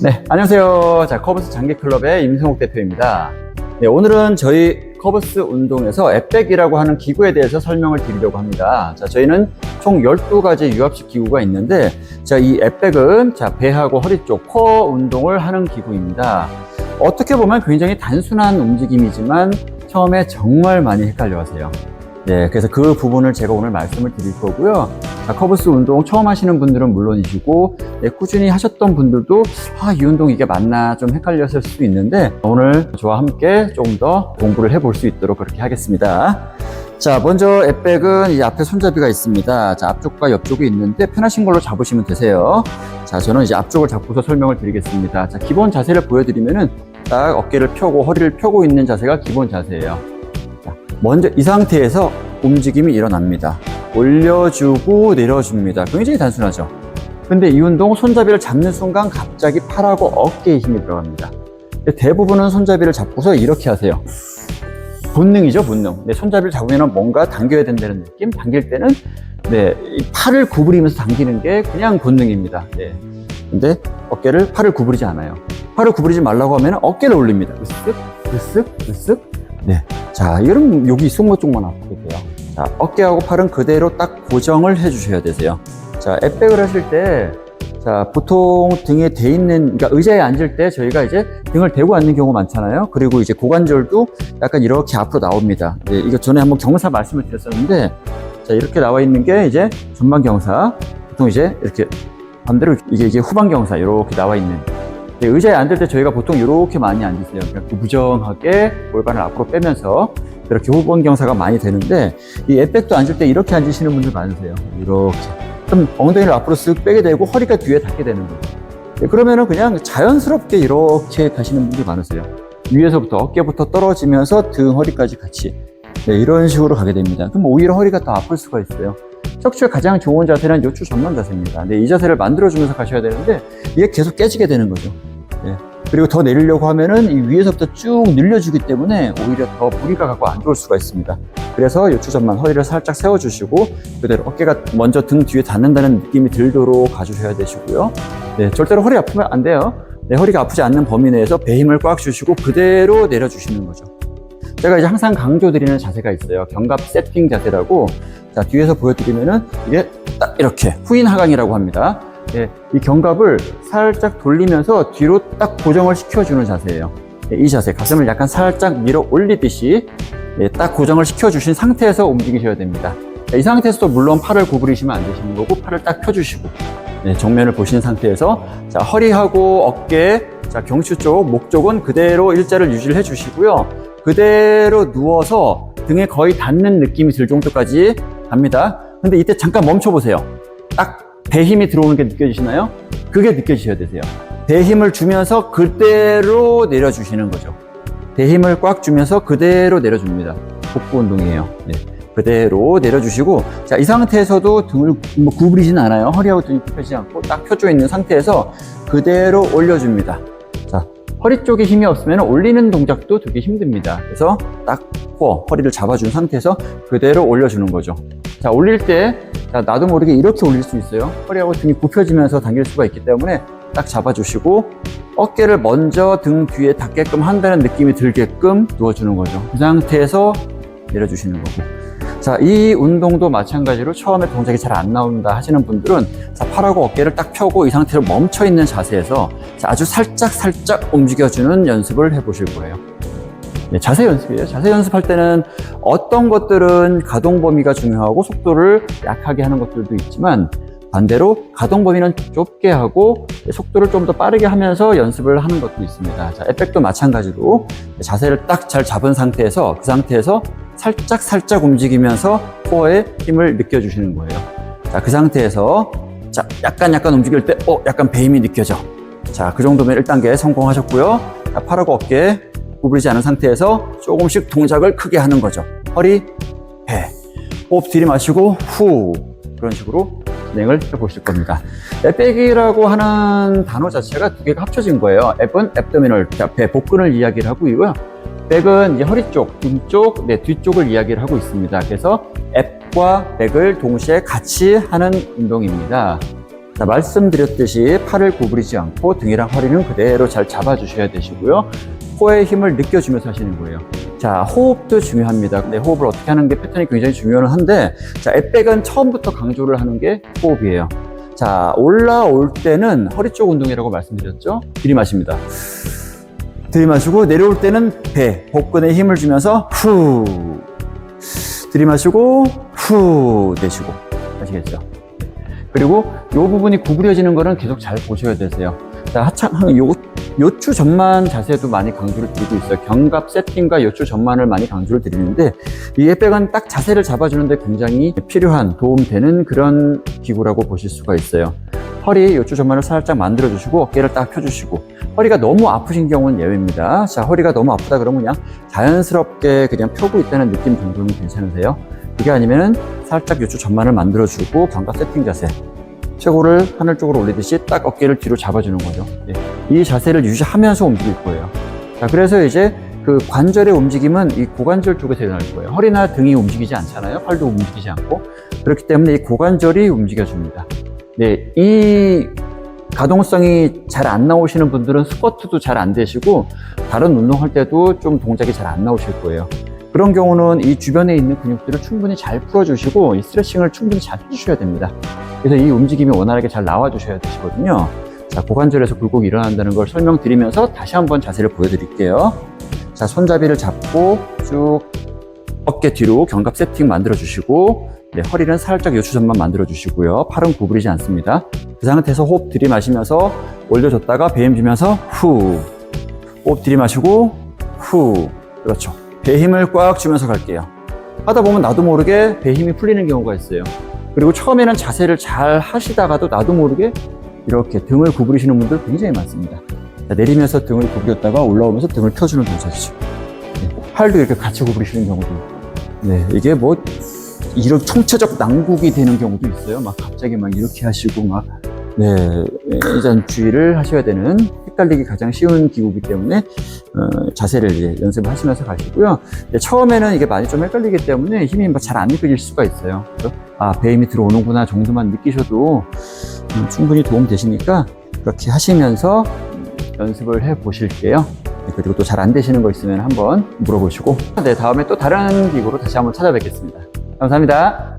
네, 안녕하세요. 자, 커버스 장기클럽의 임성욱 대표입니다. 네, 오늘은 저희 커버스 운동에서 앱백이라고 하는 기구에 대해서 설명을 드리려고 합니다. 자, 저희는 총 12가지 유압식 기구가 있는데, 자, 이 앱백은 자, 배하고 허리 쪽 코어 운동을 하는 기구입니다. 어떻게 보면 굉장히 단순한 움직임이지만 처음에 정말 많이 헷갈려 하세요. 네, 그래서 그 부분을 제가 오늘 말씀을 드릴 거고요. 자, 커브스 운동 처음 하시는 분들은 물론이시고, 네, 꾸준히 하셨던 분들도, 아, 이 운동 이게 맞나 좀 헷갈렸을 수도 있는데, 오늘 저와 함께 조금 더 공부를 해볼 수 있도록 그렇게 하겠습니다. 자, 먼저 앱백은 이 앞에 손잡이가 있습니다. 자, 앞쪽과 옆쪽이 있는데, 편하신 걸로 잡으시면 되세요. 자, 저는 이제 앞쪽을 잡고서 설명을 드리겠습니다. 자, 기본 자세를 보여드리면은, 딱 어깨를 펴고 허리를 펴고 있는 자세가 기본 자세예요. 자, 먼저 이 상태에서 움직임이 일어납니다. 올려주고 내려줍니다. 굉장히 단순하죠. 근데 이 운동 손잡이를 잡는 순간 갑자기 팔하고 어깨에 힘이 들어갑니다. 대부분은 손잡이를 잡고서 이렇게 하세요. 본능이죠, 본능. 네, 손잡이를 잡으면 뭔가 당겨야 된다는 느낌? 당길 때는 네, 이 팔을 구부리면서 당기는 게 그냥 본능입니다. 네. 근데 어깨를 팔을 구부리지 않아요. 팔을 구부리지 말라고 하면 어깨를 올립니다. 으쓱, 으쓱, 으쓱. 네. 자, 이런 여기 승모 쪽만 아프게 돼요. 자, 어깨하고 팔은 그대로 딱 고정을 해주셔야 되세요. 자, 앱백을 하실 때, 자, 보통 등에 대 있는, 그러니까 의자에 앉을 때 저희가 이제 등을 대고 앉는 경우가 많잖아요. 그리고 이제 고관절도 약간 이렇게 앞으로 나옵니다. 네, 이거 전에 한번 경사 말씀을 드렸었는데, 자, 이렇게 나와 있는 게 이제 전방 경사. 보통 이제 이렇게 반대로 이게 이제 후방 경사 이렇게 나와 있는. 네, 의자에 앉을 때 저희가 보통 이렇게 많이 앉으세요. 그러니까 무정하게 골반을 앞으로 빼면서 이렇게 후방 경사가 많이 되는데 이 앱백도 앉을 때 이렇게 앉으시는 분들 많으세요. 이렇게. 그럼 엉덩이를 앞으로 쓱 빼게 되고 허리가 뒤에 닿게 되는 거예요. 네, 그러면은 그냥 자연스럽게 이렇게 가시는 분들이 많으세요. 위에서부터 어깨부터 떨어지면서 등 허리까지 같이 네, 이런 식으로 가게 됩니다. 그럼 오히려 허리가 더 아플 수가 있어요. 척추에 가장 좋은 자세는 요추 전만 자세입니다. 네, 이 자세를 만들어주면서 가셔야 되는데 이게 계속 깨지게 되는 거죠. 네. 그리고 더 내리려고 하면은 이 위에서부터 쭉 늘려주기 때문에 오히려 더 무리가 가고 안 좋을 수가 있습니다. 그래서 요추전만 허리를 살짝 세워주시고 그대로 어깨가 먼저 등 뒤에 닿는다는 느낌이 들도록 가주셔야 되시고요. 네, 절대로 허리 아프면 안 돼요. 네, 허리가 아프지 않는 범위 내에서 배 힘을 꽉 주시고 그대로 내려주시는 거죠. 제가 이제 항상 강조드리는 자세가 있어요. 견갑 세팅 자세라고. 자, 뒤에서 보여드리면은 이게 딱 이렇게 후인 하강이라고 합니다. 예, 이 견갑을 살짝 돌리면서 뒤로 딱 고정을 시켜주는 자세예요. 예, 이 자세, 가슴을 약간 살짝 밀어 올리듯이 예, 딱 고정을 시켜주신 상태에서 움직이셔야 됩니다. 자, 이 상태에서도 물론 팔을 구부리시면 안 되시는 거고 팔을 딱 펴주시고 네, 정면을 보신 상태에서 자, 허리하고 어깨, 자, 경추 쪽, 목 쪽은 그대로 일자를 유지를 해주시고요. 그대로 누워서 등에 거의 닿는 느낌이 들 정도까지 갑니다. 근데 이때 잠깐 멈춰보세요. 딱 배 힘이 들어오는 게 느껴지시나요? 그게 느껴지셔야 되세요. 배 힘을 주면서 그대로 내려주시는 거죠. 배 힘을 꽉 주면서 그대로 내려줍니다. 복부 운동이에요. 네. 그대로 내려주시고, 자, 이 상태에서도 등을 뭐 구부리진 않아요. 허리하고 등이 굽혀지지 않고 딱 펴져 있는 상태에서 그대로 올려줍니다. 자, 허리 쪽에 힘이 없으면 올리는 동작도 되게 힘듭니다. 그래서 딱 코어, 허리를 잡아준 상태에서 그대로 올려주는 거죠. 자, 올릴 때, 자, 나도 모르게 이렇게 올릴 수 있어요. 허리하고 등이 굽혀지면서 당길 수가 있기 때문에 딱 잡아주시고, 어깨를 먼저 등 뒤에 닿게끔 한다는 느낌이 들게끔 누워주는 거죠. 그 상태에서 내려주시는 거고. 자, 이 운동도 마찬가지로 처음에 동작이 잘 안 나온다 하시는 분들은 자, 팔하고 어깨를 딱 펴고 이 상태로 멈춰 있는 자세에서 자, 아주 살짝 살짝 움직여주는 연습을 해보실 거예요. 네, 자세 연습이에요. 자세 연습할 때는 어떤 것들은 가동 범위가 중요하고 속도를 약하게 하는 것들도 있지만 반대로 가동 범위는 좁게 하고 속도를 좀 더 빠르게 하면서 연습을 하는 것도 있습니다. 자, 에펙도 마찬가지로 자세를 딱 잘 잡은 상태에서 그 상태에서 살짝 살짝 움직이면서 코어에 힘을 느껴주시는 거예요. 자, 그 상태에서 자, 약간 약간 움직일 때, 어, 약간 배힘이 느껴져. 자, 그 정도면 1단계 성공하셨고요. 자, 팔하고 어깨 구부리지 않은 상태에서 조금씩 동작을 크게 하는 거죠. 허리, 배. 호흡 들이마시고 후. 그런 식으로 진행을 해보실 겁니다. 앱백이라고 하는 단어 자체가 두 개가 합쳐진 거예요. 앱은 앱도미널, 배, 복근을 이야기를 하고 있고요. 백은 허리 쪽, 등 쪽, 네, 뒤쪽을 이야기를 하고 있습니다. 그래서 앱과 백을 동시에 같이 하는 운동입니다. 자, 말씀드렸듯이 팔을 구부리지 않고 등이랑 허리는 그대로 잘 잡아주셔야 되시고요. 코에 힘을 느껴주면서 하시는 거예요. 자, 호흡도 중요합니다. 근데 호흡을 어떻게 하는 게 패턴이 굉장히 중요는 한데, 자, 앱백은 처음부터 강조를 하는 게 호흡이에요. 자, 올라올 때는 허리 쪽 운동이라고 말씀드렸죠? 들이마십니다. 들이마시고 내려올 때는 배, 복근에 힘을 주면서 후. 들이마시고 후 내쉬고. 아시겠죠? 그리고 이 부분이 구부려지는 거는 계속 잘 보셔야 되세요. 자, 하창, 요, 요추 전만 자세도 많이 강조를 드리고 있어요. 견갑 세팅과 요추 전만을 많이 강조를 드리는데, 이 앱백은 딱 자세를 잡아주는데 굉장히 필요한, 도움되는 그런 기구라고 보실 수가 있어요. 허리 요추 전만을 살짝 만들어주시고, 어깨를 딱 펴주시고, 허리가 너무 아프신 경우는 예외입니다. 자, 허리가 너무 아프다 그러면 그냥 자연스럽게 그냥 펴고 있다는 느낌 정도는 괜찮으세요? 그게 아니면은 살짝 요추 전만을 만들어주고, 견갑 세팅 자세. 최고를 하늘 쪽으로 올리듯이 딱 어깨를 뒤로 잡아주는 거죠. 예. 이 자세를 유지하면서 움직일 거예요. 자, 그래서 이제 그 관절의 움직임은 이 고관절 쪽에서 일어날 거예요. 허리나 등이 움직이지 않잖아요. 팔도 움직이지 않고. 그렇기 때문에 이 고관절이 움직여줍니다. 네, 이 가동성이 잘 안 나오시는 분들은 스쿼트도 잘 안 되시고 다른 운동할 때도 좀 동작이 잘 안 나오실 거예요. 그런 경우는 이 주변에 있는 근육들을 충분히 잘 풀어주시고 이 스트레칭을 충분히 잘 해주셔야 됩니다. 그래서 이 움직임이 원활하게 잘 나와주셔야 되시거든요. 자, 고관절에서 굴곡이 일어난다는 걸 설명드리면서 다시 한번 자세를 보여드릴게요. 자, 손잡이를 잡고 쭉 어깨 뒤로 견갑 세팅 만들어 주시고 네, 허리는 살짝 요추전만 만들어 주시고요. 팔은 구부리지 않습니다. 그 상태에서 호흡 들이마시면서 올려줬다가 배힘 주면서 후 호흡 들이마시고 후 그렇죠. 배 힘을 꽉 주면서 갈게요. 하다 보면 나도 모르게 배 힘이 풀리는 경우가 있어요. 그리고 처음에는 자세를 잘 하시다가도 나도 모르게 이렇게 등을 구부리시는 분들 굉장히 많습니다. 자, 내리면서 등을 구부렸다가 올라오면서 등을 펴주는 동작이죠. 네, 팔도 이렇게 같이 구부리시는 경우도. 네, 이게 뭐 이런 총체적 난국이 되는 경우도 있어요. 막 갑자기 막 이렇게 하시고 막 네, 일단 주의를 하셔야 되는 헷갈리기 가장 쉬운 기구이기 때문에 어, 자세를 이제 연습을 하시면서 가시고요. 네, 처음에는 이게 많이 좀 헷갈리기 때문에 힘이 잘 안 느껴질 수가 있어요. 그래서 아, 배 힘이 들어오는구나 정도만 느끼셔도 음, 충분히 도움 되시니까 그렇게 하시면서 음, 연습을 해 보실게요. 네, 그리고 또 잘 안 되시는 거 있으면 한번 물어보시고 네, 다음에 또 다른 기구로 다시 한번 찾아뵙겠습니다. 감사합니다.